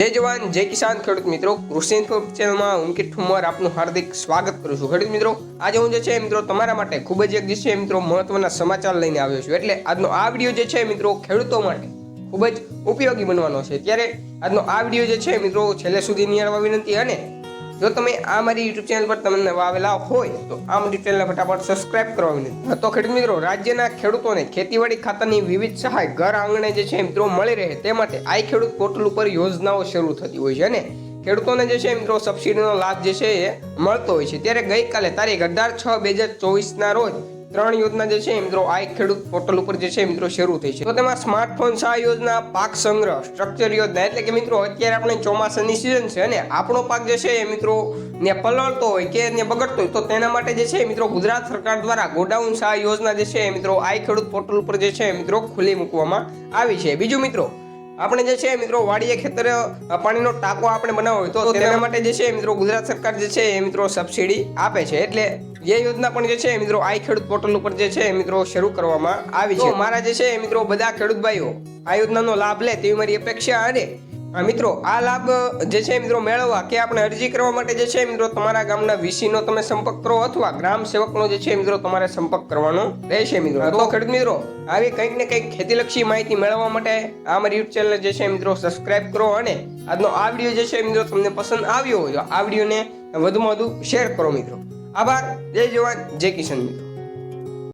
જય જવાન, જય કિસાન. ખેડૂત મિત્રો, કૃષિ ચેનલમાં હું કિટ ઠુમર આપનું હાર્દિક સ્વાગત કરું છું. ખેડૂત મિત્રો, આજે હું જે છે, મિત્રો, તમારા માટે ખૂબ જ એક જે છે, મિત્રો, મહત્વના સમાચાર લઈને આવ્યો છું. એટલે આજનો આ વીડિયો જે છે, મિત્રો, ખેડૂતો માટે ખૂબ જ ઉપયોગી બનવાનો છે. ત્યારે આજનો આ વીડિયો જે છે, મિત્રો, છેલ્લે સુધી નિહાળવા વિનંતી અને જો તમે આ મારી યુટ્યુબ ચેનલ પર તમે નવા આવેલા હોય, તો આ મારી ચેનલને ફટાફટ સબસ્ક્રાઇબ કરવા વિનંતી. તો ખેડૂત મિત્રો, રાજ્યના ખેડૂતોને ખેતીવાડી ખાતાની વિવિધ સહાય ઘર આંગણે જે છે મિત્રો મળી રહે તે માટે આઈ ખેડૂત પોર્ટલ ઉપર યોજનાઓ શરૂ થતી હોય છે અને ખેડૂતોને જે છે મિત્રો સબસિડીનો લાભ જે છે એ મળતો હોય છે. ત્યારે ગઈકાલે તારીખ અઢાર છ બે હજાર ચોવીસના રોજ ત્રણ યોજના જે છે મિત્રો આ ખેડૂત પોર્ટલ ઉપર જે છે મિત્રો શરૂ થઈ છે. તો તેમાં સ્માર્ટફોન સહાય યોજના, પાક સંગ્રહ સ્ટ્રક્ચર યોજના એટલે કે મિત્રો અત્યારે આપણે ચોમાસાની સિઝન છે અને આપણો પાક જે છે એ મિત્રો ને પલળતો હોય કે ને બગડતો હોય તો તેના માટે જે છે મિત્રો ગુજરાત સરકાર દ્વારા ગોડાઉન સા યોજના જે છે મિત્રો આ ખેડૂત પોર્ટલ ઉપર જે છે મિત્રો ખુલ્લી મૂકવામાં આવી છે. બીજું મિત્રો આપણે જે છે મિત્રો વાડીએ ખેતર પાણીનો ટાંકો આપણે બનાવવો હોય તો તેના માટે જે છે મિત્રો ગુજરાત સરકાર જે છે એ મિત્રો સબસિડી આપે છે. એટલે એ યોજના પણ જે છે મિત્રો આઈ ખેડૂત પોર્ટલ ઉપર જે છે મિત્રો શરૂ કરવામાં આવી છે. મારા જે છે મિત્રો બધા ખેડૂત ભાઈઓ આ યોજનાનો લાભ લે તેવી મારી અપેક્ષા અને આ મિત્રો, આ લાભ, જે છે મિત્રો મેળવવા કે આપણે અરજી કરવા માટે જે છે મિત્રો તમારા ગામના વીસીનો તમે સંપર્ક કરો અથવા ગ્રામ સેવકનો જે છે મિત્રો તમારે સંપર્ક કરવાનો રહેશે મિત્રો. તો ખેડૂત મિત્રો, આવી કંઈક ને કંઈક ખેતીલક્ષી માહિતી મેળવવા માટે આ મારી યુટ્યુબ ચેનલ જે છે મિત્રો સબસ્ક્રાઇબ કરો અને આજનો આ વીડિયો જે છે મિત્રો તમને પસંદ આવ્યો હોય તો આ વિડીયોને વધુમાં વધુ શેર કરો મિત્રો. આભાર. જય જવાન, જય કિશન મિત્રો.